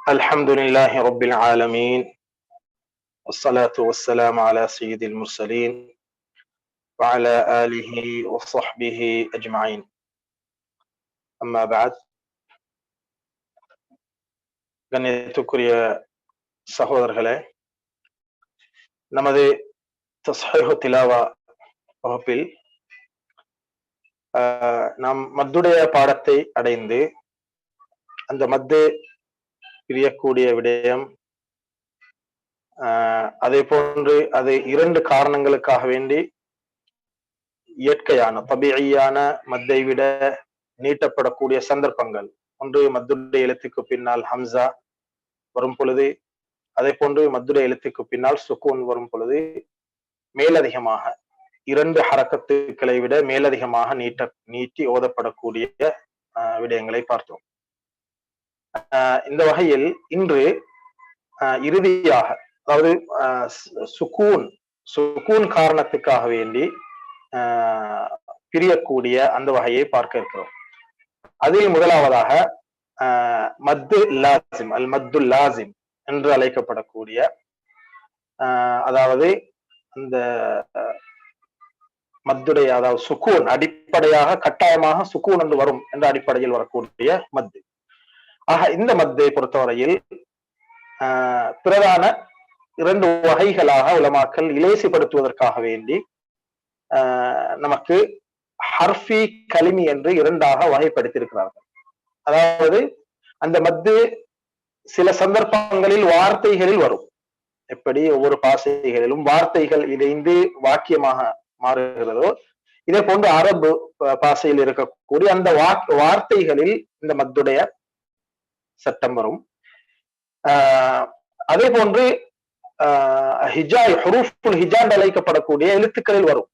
الحمد لله رب العالمين والصلاة والسلام على سيد المرسلين وعلى آله وصحبه أجمعين أما بعد கண்ணியத்துக்குரிய சகோதரர்களே நமது தஸ்ஹீஹு திலாவா வகுப்பில் ஆஹ், நாம் மத்துடைய பாடத்தை அடைந்து அந்த மத்து பிரியக்கூடிய விடயம். ஆஹ், அதே போன்று அது இரண்டு காரணங்களுக்காக வேண்டி இயற்கையான தபியான மத்தை விட நீட்டப்படக்கூடிய சந்தர்ப்பங்கள். ஒன்று மத்துடைய எழுத்துக்கு பின்னால் ஹம்சா வரும் பொழுது அதே போன்று மத்துடைய எழுத்துக்கு பின்னால் சுக்கூன் வரும் பொழுது மேலதிகமாக இரண்டு ஹரக்கத்துக்களை விட மேலதிகமாக நீட்ட நீட்டி ஓதப்படக்கூடிய விடயங்களை பார்த்தோம். இந்த வகையில் இன்று இறுதியாக அதாவது ஆஹ், சுகூன் சுக்கூன் சுக்கூன் காரணத்துக்காக வேண்டி ஆஹ், பிரியக்கூடிய அந்த வகையை பார்க்க இருக்கிறோம். அதில் முதலாவதாக ஆஹ், மத்து லாசிம் அல் மத்து லாசிம் என்று அழைக்கப்படக்கூடிய ஆஹ், அதாவது அந்த மத்துடைய அதாவது சுக்கூன் அடிப்படையாக கட்டாயமாக சுக்கூன் என்று வரும் என்ற அடிப்படையில் வரக்கூடிய மத்து. ஆக இந்த மத்தை பொறுத்தவரையில் பிரதான இரண்டு வகைகளாக உலமாக்கல் இலேசிப்படுத்துவதற்காக வேண்டி நமக்கு ஹர்ஃபி கலிமி என்று இரண்டாக வகைப்படுத்தியிருக்கிறார்கள். அதாவது அந்த மத்து சில சந்தர்ப்பங்களில் வார்த்தைகளில் வரும். எப்படி? ஒவ்வொரு பாசைகளிலும் வார்த்தைகள் இணைந்து வாக்கியமாக மாறுகிறதோ இதே போன்று அரபு பாசையில் இருக்கக்கூடிய அந்த வார்த்தைகளில் இந்த மத்துடைய செப்டம்பரும். அதே போன்று ஹிஜாய் ஹுரூஃபுல் ஹிஜாண்ட் அழைக்கப்படக்கூடிய எழுத்துக்களில் வரும்.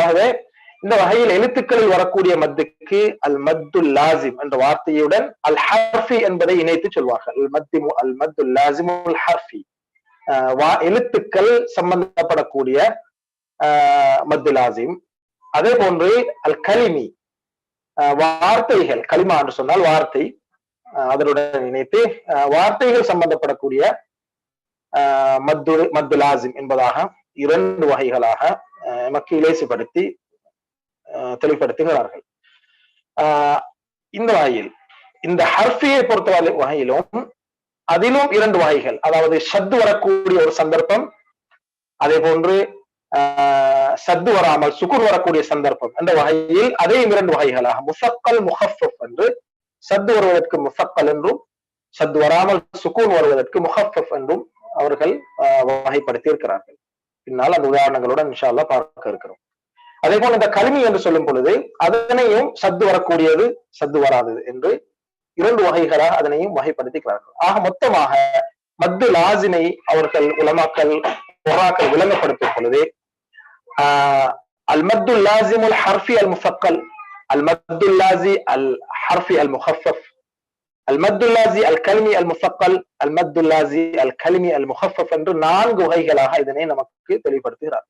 ஆகவே இந்த வகையில் எழுத்துக்களில் வரக்கூடிய மத்துக்கு அல் மத்துல் லாசிம் என்ற வார்த்தையுடன் அல் ஹர்ஃபி என்பதை இணைத்து சொல்வார்கள். அல் மத்தி அல் மத்துல் லாசிம் அல் ஹர்ஃபி எழுத்துக்கள் சம்பந்தப்படக்கூடிய மத்து லாசிம். அதே போன்று அல் கலிமி வார்த்தைகள் கலிமா என்று சொன்னால் வார்த்தை. அதனுடன் இணைத்து வார்த்தைகள் சம்பந்தப்படக்கூடிய ஆஹ் மத்து மத்துலாசிம் என்பதாக இரண்டு வகைகளாக ஆஹ் எமக்கு இலேசுபடுத்தி தெளிவுபடுத்துகிறார்கள். ஆஹ் இந்த வகையில் இந்த ஹர்ஃபியை பொறுத்தவரை வகையிலும் அதிலும் இரண்டு வகைகள் அதாவது சத்து வரக்கூடிய ஒரு சந்தர்ப்பம் அதே போன்று ஆஹ் சத்து வராமல் சுக்குர் வரக்கூடிய சந்தர்ப்பம் என்ற வகையில் அதையும் இரண்டு வகைகளாக முசக்கல் முஹஃப் என்று சத்து வருவதற்கு முஃபக்கல் என்றும் சத்து வராமல் சுக்கூன் வருவதற்கு முஹஃபப் என்றும் அவர்கள் வகைப்படுத்தி இருக்கிறார்கள் பின்னால் அந்த உதாரணங்களுடன் இன்ஷால்லா பார்க்க இருக்கிறோம். அதே போல இந்த கல்வி என்று சொல்லும் பொழுது அதனையும் சத்து வரக்கூடியது சத்து வராதது என்று இரண்டு வகைகளாக அதனையும் வகைப்படுத்திக்கிறார்கள். ஆக மொத்தமாக மத்து லாசினை அவர்கள் உலமாக்கல் பொறாக்கள் விளங்கப்படுத்தும் பொழுது ஆஹ் அல் மத்து லாசிமுல் ஹர்ஃபி அல் முஃபக்கல் அல் மத்து லாசி அல் ஹர்ஃபி அல் முஹஃபஃப் அல் மத்து லாசி அல் கல்மி அல் முஃபக்கல் அல் மத்து லாசி அல் கல்மி அல் முஹஃபஃப் என்று நான்கு வகைகளாக இதனை நமக்கு தெளிவுபடுத்துகிறார்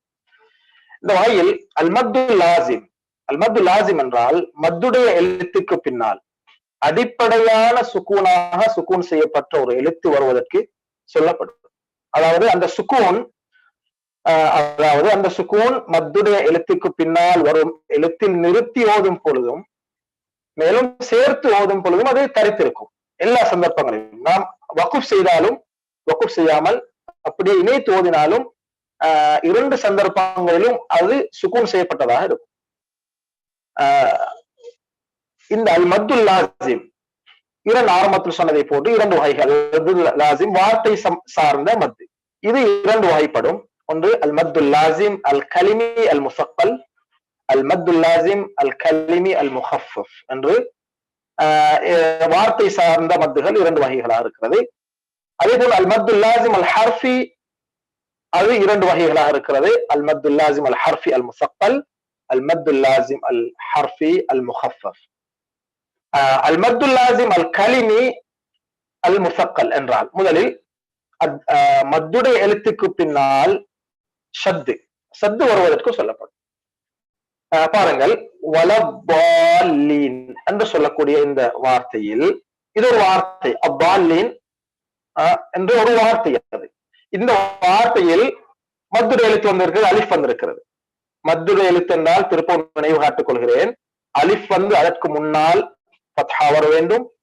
இந்த வகையில் அல் மத்து லாசிம் அல் மத்து லாசிம் என்றால் மத்துடைய எழுத்துக்கு பின்னால் அடிப்படையான சுக்கூனாக சுக்கூன் செய்யப்பட்ட ஒரு எழுத்து வருவதற்கு சொல்லப்படும் அதாவது அந்த சுக்கூன் ஆஹ் அதாவது அந்த சுக்கூன் மத்துடைய எழுத்துக்கு பின்னால் வரும் எழுத்தில் நிறுத்தி ஓதும் பொழுதும் மேலும் சேர்த்து ஓதும் பொழுதும் அது தரித்திருக்கும். எல்லா சந்தர்ப்பங்களிலும். நாம் வக்குப் செய்தாலும் வக்குப் செய்யாமல் அப்படியே இணைத்து ஓதினாலும் ஆஹ் இரண்டு சந்தர்ப்பங்களிலும் அது சுக்கூன் செய்யப்பட்டதாக இருக்கும். ஆஹ் இந்த அல் மத்துல் லாசிம் இரண்டு ஆரம்பத்தில் சொன்னதை போட்டு இரண்டு வகைகள். லாசிம் வார்த்தை சார்ந்த மத்து. இது இரண்டு வகைப்படும். ஒன்று அல் மத்துல் லாசிம் அல் கலிமி அல் முசக்கல். அல் மத்துல் லாசிம் அல் கலிமி அல் முஹஃப் என்று வார்த்தை சார்ந்த மத்துகள் இரண்டு வகைகளாக இருக்கிறது. அதே போல் அல் மத்துல் லாசிம் அல் ஹர்ஃபி அது இரண்டு வகைகளாக இருக்கிறது. அல் மத்துல் லாசிம் அல் ஹர்ஃபி அல் முசக்கல். அல் மத்துல் லாசிம் அல் ஹர்ஃபி அல் முஹஃப் அல் மத்துல் லாசிம் அல் கலிமி அல் முசக்கல் என்றால் முதலில் மத்துடைய எழுத்துக்கு பின்னால் ஷத்து. சத்து வருவதற்கு சொல்லப்படும். பாருங்கள். வலபாலீன் என்று சொல்லக்கூடிய இந்த வார்த்தையில் இது ஒரு வார்த்தை. அப்பாலின் என்று ஒரு வார்த்தை அது. இந்த வார்த்தையில் மத்துரை எழுத்து வந்திருக்கிறது அலிஃப் வந்திருக்கிறது. மத்துரை எழுத்து என்றால் திருப்பூர் நினைவு காட்டுக் கொள்கிறேன். அலிஃப் வந்து அதற்கு முன்னால் பத்ஹா வர வேண்டும்.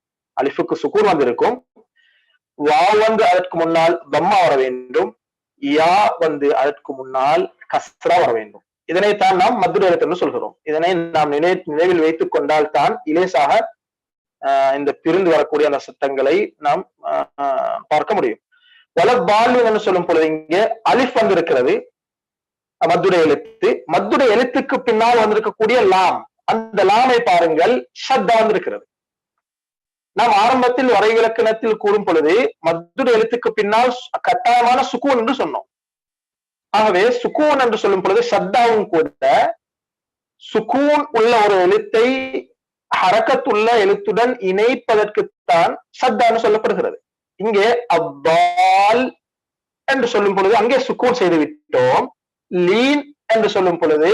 அலிஃபுக்கு சுக்கூர் வந்திருக்கும். வா வந்து அதற்கு முன்னால் தம்மா வர வேண்டும். யா வந்து அதற்கு முன்னால் கஸ்ரா வர வேண்டும். இதனைத்தான் நாம் மதுரை எழுத்து சொல்கிறோம். இதனை நாம் நினை நினைவில் வைத்துக் கொண்டால் தான் இலேசாக இந்த பிரிந்து வரக்கூடிய அந்த சட்டங்களை நாம் பார்க்க முடியும். வலபால்யம் என்று சொல்லும் பொழுது இங்கே அலிஃப் வந்திருக்கிறது. மதுரை எழுத்து. மதுரை எழுத்துக்கு பின்னால் வந்திருக்கக்கூடிய லாம். அந்த லாமை பாருங்கள் ஷத்தா வந்திருக்கிறது. நாம் ஆரம்பத்தில் வரைவிலக்கணத்தில் கூறும் பொழுது மதுரை எழுத்துக்கு பின்னால் கட்டாயமான சுக்கூன் என்று சொன்னோம். ஆகவே சுக்கூன் என்று சொல்லும் பொழுது ஷத்தாவும் கூட சுக்கூன் உள்ள ஒரு எழுத்தை ஹரக்கத்துள்ள எழுத்துடன் இணைப்பதற்குத்தான் சத்தான்னு சொல்லப்படுகிறது. இங்கே அப்பால் என்று சொல்லும் பொழுது அங்கே சுக்கூன் செய்து விட்டோம். லீன் என்று சொல்லும் பொழுது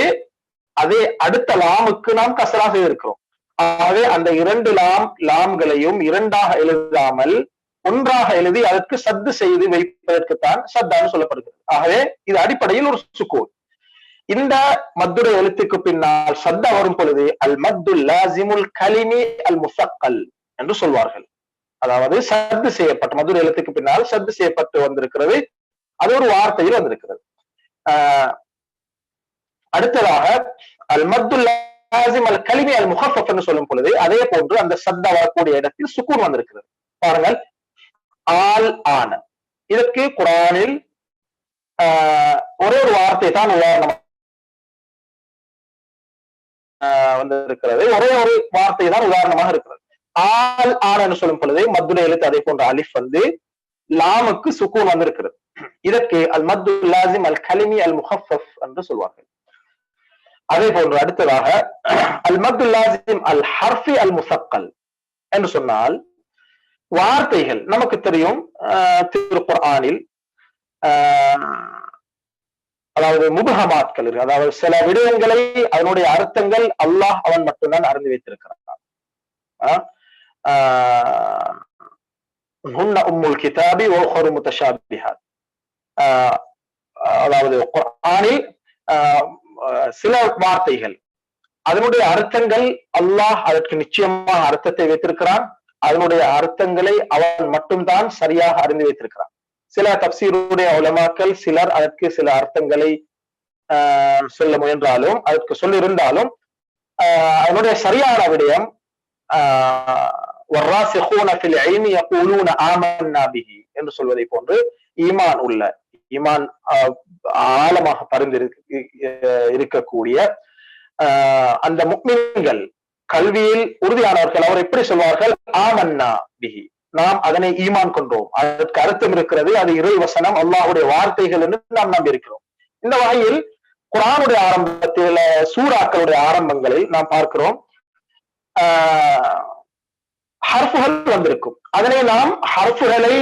அதே அடுத்த லாமுக்கு நாம் கசரா செய்திருக்கிறோம். ஆகவே அந்த இரண்டு லாம் லாம்களையும் இரண்டாக எழுதாமல் ஒன்றாக எழுதி அதற்கு சத்து செய்து வைப்பதற்குத்தான் சத்தான்னு சொல்லப்படுகிறது. ஆகவே இது அடிப்படையில் ஒரு சுக்கூன். இந்த மத்துடைய எழுத்துக்கு பின்னால் சத்தா வரும் பொழுது அல் மத்துல் லாசிமுல் கலிமி அல் முசக்கல் என்று சொல்வார்கள். அதாவது சத்து செய்யப்பட்ட மதுரை எழுத்துக்கு பின்னால் சத்து செய்யப்பட்டு வந்திருக்கிறது. அது ஒரு வார்த்தையில் வந்திருக்கிறது. அடுத்ததாக அல் மத்துல்லா லாசிம் அல் கலிமி அல் முஹஃபப் என்று சொல்லும் பொழுது அதே போன்று அந்த சத்தா வரக்கூடிய இடத்தில் சுக்கூன் வந்திருக்கிறது. பாருங்கள். ஆல் ஆன. இதற்கு குரானில் ஒரே ஒரு வார்த்தை தான் உதாரணம் வந்திருக்கிறது. ஒரே ஒரு வார்த்தை தான் உதாரணமாக இருக்கிறது. ஆல் ஆன் என்று சொல்லும் பொழுது மத்துரை எழுத்து அதே போன்ற அலிஃப் வந்து லாமுக்கு சுக்கூன் வந்திருக்கிறது. இதற்கு அல் மத்து லாசிம் அல் கலிமி அல் முஹஃபப் என்று சொல்வார்கள். அதே போன்று அடுத்ததாக அல் மத்து லாசிம் அல் ஹர்ஃபி அல் முசக்கல் என்று சொன்னால் வார்த்தைகள் நமக்கு தெரியும் திருக்குர் ஆனில் அதாவது முபகமாத்கள் இருக்கு. அதாவது சில விடயங்களை அதனுடைய அர்த்தங்கள் அல்லாஹ் அவன் மட்டும்தான் அறிந்து வைத்திருக்கிறான். உம்முல் கிதாபி ஓஹரு முத்தஷாபிஹாத் அதாவது குர்ஆனில் சில வார்த்தைகள். அதனுடைய அர்த்தங்கள் அல்லாஹ் அதற்கு நிச்சயமாக அர்த்தத்தை வைத்திருக்கிறான். அதனுடைய அர்த்தங்களை அவன் மட்டும்தான் சரியாக அறிந்து வைத்திருக்கிறான். சில தப்சீருடைய உலமாக்கள் சிலர் அதற்கு சில அர்த்தங்களை சொல்ல முயன்றாலும் அதற்கு சொல்லியிருந்தாலும் அதனுடைய சரியான விடயம் என்று சொல்வதை போன்று ஈமான் உள்ள ஈமான் ஆழமாக பரிந்து இருக்கக்கூடிய அந்த முக்மீன்கள் கல்வியில் உறுதியானவர்கள் அவர் எப்படி சொல்வார்கள்? ஆமன்னா பிஹி. நாம் அதனை ஈமான் கொண்டோம். அதற்கு அர்த்தம் இருக்கிறது அது இறை வசனம் அல்லாஹுடைய வார்த்தைகள் என்று நாம் நம்பியிருக்கிறோம். இந்த வகையில் குரானுடைய ஆரம்பத்தில் சூறாக்களுடைய ஆரம்பங்களில் நாம் பார்க்கிறோம் ஹர்ஃபுகள் வந்திருக்கும். அதனை நாம் ஹர்ஃபுகளை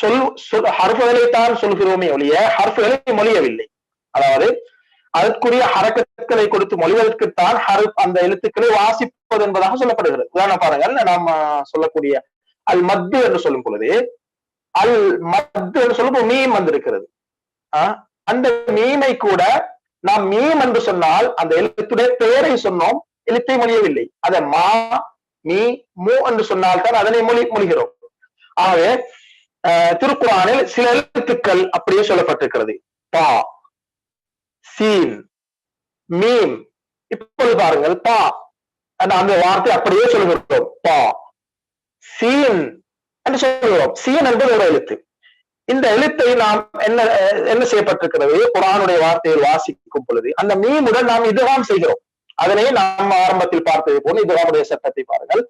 சொல் சொல் ஹர்ஃபுகளை சொல்கிறோமே ஒழிய ஹர்ஃபுகளை மொழியவில்லை. அதாவது அதற்குரிய ஹரக்கத்துக்களை கொடுத்து மொழிவதற்குத்தான் ஹரு அந்த எழுத்துக்களை வாசிப்பது என்பதாக சொல்லப்படுகிறது. உதாரணம் பாருங்கள் நாம சொல்லக்கூடிய அல் மத்து என்று சொல்லும் பொழுது அல் மத்து என்று சொல்லும் மீம் வந்திருக்கிறது. அந்த மீமை கூட நாம் மீம் என்று சொன்னால் அந்த எழுத்துடைய பெயரை சொன்னோம் எழுத்தை மொழியவில்லை. அதை மா மீ மு என்று சொன்னால் தான் அதனை மொழி மொழிகிறோம். ஆகவே திருக்குறானில் சில எழுத்துக்கள் அப்படியே சொல்லப்பட்டிருக்கிறது. பா சீன் மீம். இப்பொழுது பாருங்கள் பா. அந்த வார்த்தை அப்படியே சொல்லுகிறோம் பா சீன் என்று சொல்லுகிறோம். சீன் என்பது ஒரு எழுத்து. இந்த எழுத்தை நாம் என்ன என்ன செய்யப்பட்டிருக்கிறது? குரானுடைய வார்த்தையை வாசிக்கும் பொழுது. அந்த மீமுடன் நாம் இதுவாம் செய்கிறோம். அதனை நாம் ஆரம்பத்தில் பார்த்தது போல இதுவாமுடைய சட்டத்தை பாருங்கள்.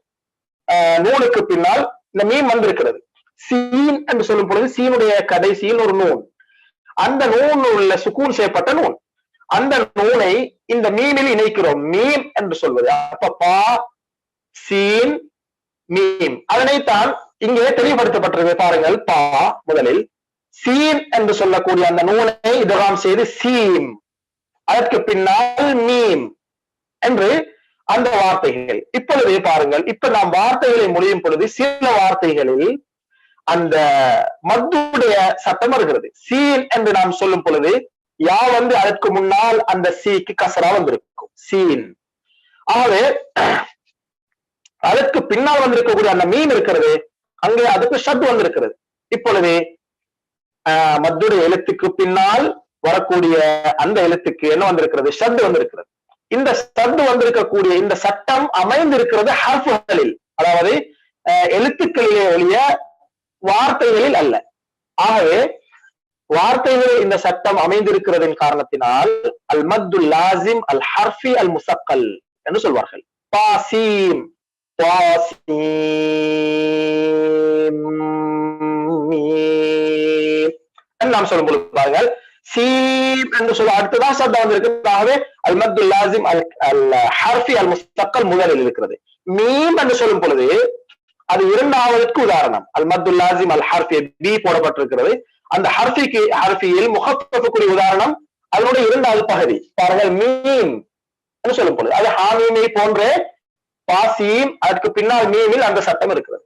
நூலுக்கு பின்னால் இந்த மீன் வந்திருக்கிறது. சீன் என்று சொல்லும் பொழுது சீனுடைய கடைசியில் ஒரு நூல். அந்த நூல் உள்ள சுக்கூன் செய்யப்பட்ட நூல். அந்த நூலை இந்த மீனில் இணைக்கிறோம். மீம் என்று சொல்வது. அப்ப பா சீன் மீம். அதனைத்தான் இங்கே தெளிவுபடுத்தப்பட்டிருக்கு. பாருங்கள் பா முதலில். சீன் என்று சொல்லக்கூடிய அந்த நூலை இதெல்லாம் செய்து சீம். அதற்கு பின்னால் மீம் என்று அந்த வார்த்தைகள். இப்பொழுது பாருங்கள் இப்ப நாம் வார்த்தைகளை முடியும் பொழுது சில வார்த்தைகளில் அந்த மத்துடைய சட்டம் இருக்கிறது சீன் என்று நாம் சொல்லும் பொழுது யா வந்து அதற்கு முன்னால் அந்த சீக்கு கசரா வந்திருக்கும். சீன். ஆகவே அதற்கு பின்னால் வந்திருக்கக்கூடிய அந்த மீன் இருக்கிறது அங்கே அதுக்கு ஷட் வந்திருக்கிறது. இப்பொழுது மத்துடைய எழுத்துக்கு பின்னால் வரக்கூடிய அந்த எழுத்துக்கு என்ன வந்திருக்கிறது? ஷட் வந்திருக்கிறது. இந்த ஷட் வந்திருக்கக்கூடிய இந்த சட்டம் அமைந்திருக்கிறது ஹர்ஃபுகளில். அதாவது எழுத்துக்களிலே ஒழிய வார்த்தைகளில் அல்ல. ஆகவே வார்த்தைகளில் இந்த சட்டம் அமைந்திருக்கிறதின் காரணத்தினால் அல் மத்து லாசிம் அல் ஹர்ஃபி அல் முசக்கல் என்று சொல்வார்கள் பாசீம் நாம் சொல்லும் பொழுது பாருங்கள். சீம் என்று சொல்ல அடுத்ததான் சப்தம் வந்திருக்கு ஆகவே அல் மத்து லாசிம் அல் அல் ஹர்ஃபி அல் முஸ்தக்கல் முதலில் இருக்கிறது. மீம் என்று சொல்லும் பொழுது அது இரண்டாவதற்கு உதாரணம். அல் மத்துல் லாசிம் அல் ஹர்ஃபி பி போடப்பட்டிருக்கிறது. அந்த ஹர்ஃபிக்கு ஹர்ஃபியில் முகத்துக்குரிய உதாரணம் அதனுடைய இரண்டாவது பகுதி. பாருங்கள் மீம் சொல்லும் பொழுது. அது ஹாமீமை போன்ற பாசியும் அதற்கு பின்னால் மீமில் அந்த சட்டம் இருக்கிறது.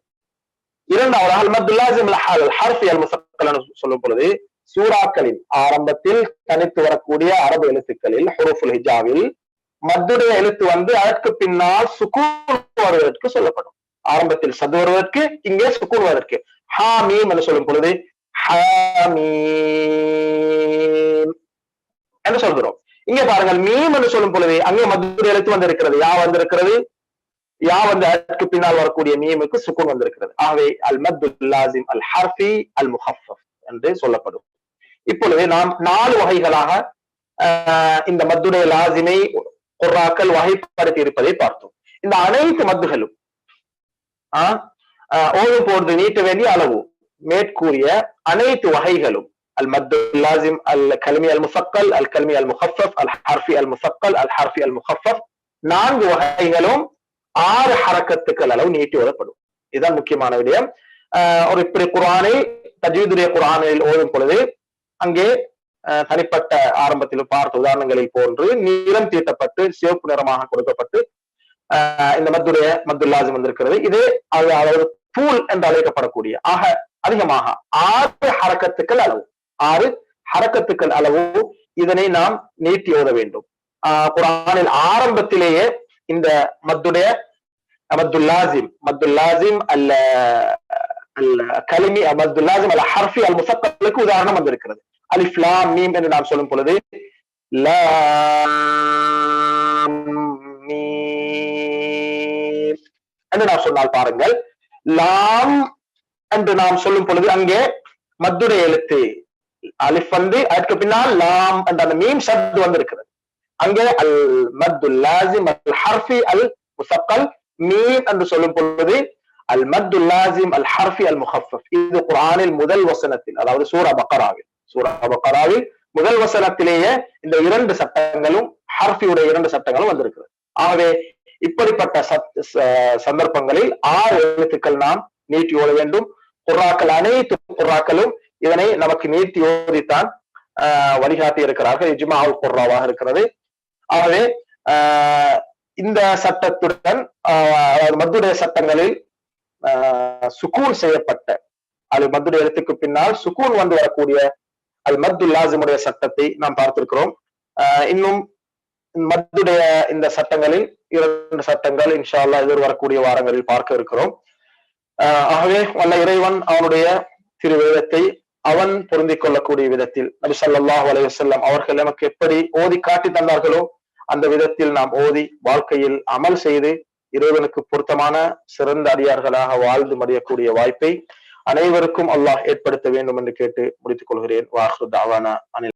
இரண்டாவது அல் மத்துல் லாசிம் அல் ஹர்ஃபி அல் முசக்கல் சொல்லும் பொழுது சூறாக்களின் ஆரம்பத்தில் தனித்து வரக்கூடிய அரபு எழுத்துக்களில் ஹுரூஃபுல் ஹிஜாவில் மத்துடைய எழுத்து வந்து அதற்கு பின்னால் சுக்கூன் வருவதற்கு சொல்லப்படும். ஆரம்பத்தில் சது வருவதற்கு இங்கே சுக்கூன் வருவதற்கு ஹாமீம் என்று சொல்லும் பொழுது ஹாமீம் என்று சொல்கிறோம். இங்கே பாருங்கள் மீம் என்று சொல்லும் பொழுது அங்கே மதுரை எழுத்து வந்திருக்கிறது. யா வந்திருக்கிறது? யா வந்து அதற்கு பின்னால் வரக்கூடிய மீமுக்கு சுக்குன் வந்திருக்கிறது. ஆகவே அல் மத்துலாசிம் அல் ஹர்ஃபி அல் முஹஃப் என்று சொல்லப்படும். இப்பொழுது நாம் நாலு வகைகளாக இந்த மத்துடைய லாசிமை குர்ராக்கள் வகைப்படுத்தி இருப்பதை பார்த்தோம். இந்த அனைத்து மத்துகளும் ஓது போர்ந்து நீட்ட வேண்டிய அளவு. மேற்கூறிய அனைத்து வகைகளும். அல் மத்து லாசிம் அல் கல்மி அல் முசக்கல் அல் கல்மி அல் முஹஃபப் அல் ஹர்ஃபி அல் முசக்கல் அல் ஹர்ஃபி அல் முஹஃபப் நான்கு வகைகளும் ஆறு ஹரக்கத்துக்கள் அளவு நீட்டி ஓதப்படும் இதுதான் முக்கியமான விடயம். ஒரு இப்படி குரானை தஜீதுடைய குரானில் ஓதும் பொழுது அங்கே தனிப்பட்ட ஆரம்பத்தில் பார்த்த உதாரணங்களில் போன்று நிறம் தீட்டப்பட்டு சிவப்பு நிறமாக கொடுக்கப்பட்டு இந்த மத்துடைய மத்துல்லாஜம் வந்திருக்கிறது. இது அது அதாவது பூல் என்று அழைக்கப்படக்கூடிய ஆக அதிகமாக ஆறு ஹரக்கத்துக்கள் அளவு ஆறு ஹரக்கத்துக்கள் அளவு இதனை நாம் நீட்டி ஓத வேண்டும். குரானில் ஆரம்பத்திலேயே இந்த மத்துடைய மத்துல்லாசிம் மத்துல்லாசிம் அல்ல அல்ல கலிமி மத்துல்லாசிம் அல்ல ஹர்ஃபி அல் முசக்களுக்கு உதாரணம் வந்திருக்கிறது. அலிஃப்லாம் மீம் என்று நாம் சொல்லும் பொழுது என்று நாம் சொன்னால் பாருங்கள். லாம் என்று நாம் சொல்லும் பொழுது அங்கே மத்துடைய எழுத்து அலிஃப் வந்து அதுக்கு பின்னால் லாம் என்ற அந்த மீம் சப்து வந்திருக்கிறது. அங்கே அல் மத்து லாசிம் அல் ஹர்ஃபி அல் முசக்கல் மீம் என்று சொல்லும் பொழுது அல் மத்து லாசிம் அல் ஹர்ஃபி அல் முஹஃப் இது குரானில் முதல் வசனத்தில் அதாவது சூரா பக்கராவில். சூரா பக்கராவில் முதல் வசனத்திலேயே இந்த இரண்டு சட்டங்களும் ஹர்ஃபியுடைய இரண்டு சட்டங்களும் வந்திருக்கிறது. ஆகவே இப்படிப்பட்ட சத் சந்தர்ப்பங்களில் ஆறு எழுத்துக்கள் நாம் நீட்டி ஓட வேண்டும். புறாக்கள் அனைத்து புறாக்களும் இதனை நமக்கு நீட்டி ஓதித்தான் வழிகாட்டி இருக்கிறார்கள். இஜ்மா குர்ராவாக இருக்கிறது. ஆகவே இந்த சட்டத்துடன் மத்துடைய சட்டங்களில் சுக்கூன் செய்யப்பட்ட அது மத்துடைய எழுத்துக்கு பின்னால் சுக்கூன் வந்து வரக்கூடிய அது மத்து லாசிமுடைய சட்டத்தை நாம் பார்த்திருக்கிறோம். இன்னும் மத்துடைய இந்த சட்டங்களில் இரண்டு சட்டங்கள் இன்ஷா அல்லா எதிர் வரக்கூடிய வாரங்களில் பார்க்க இருக்கிறோம். ஆகவே வல்ல இறைவன் அவனுடைய திருவேதத்தை அவன் பொருந்திக் கொள்ளக்கூடிய விதத்தில் நபி சல்லாஹ் அலைவசல்லம் அவர்கள் நமக்கு எப்படி ஓதி காட்டி தந்தார்களோ அந்த விதத்தில் நாம் ஓதி வாழ்க்கையில் அமல் செய்து இறைவனுக்கு பொருத்தமான சிறந்த அடியார்களாக வாழ்ந்து மடியக்கூடிய வாய்ப்பை அனைவருக்கும் அல்லாஹ் ஏற்படுத்த வேண்டும் என்று கேட்டு முடித்துக் கொள்கிறேன். வாஹு தாவானா. அனில்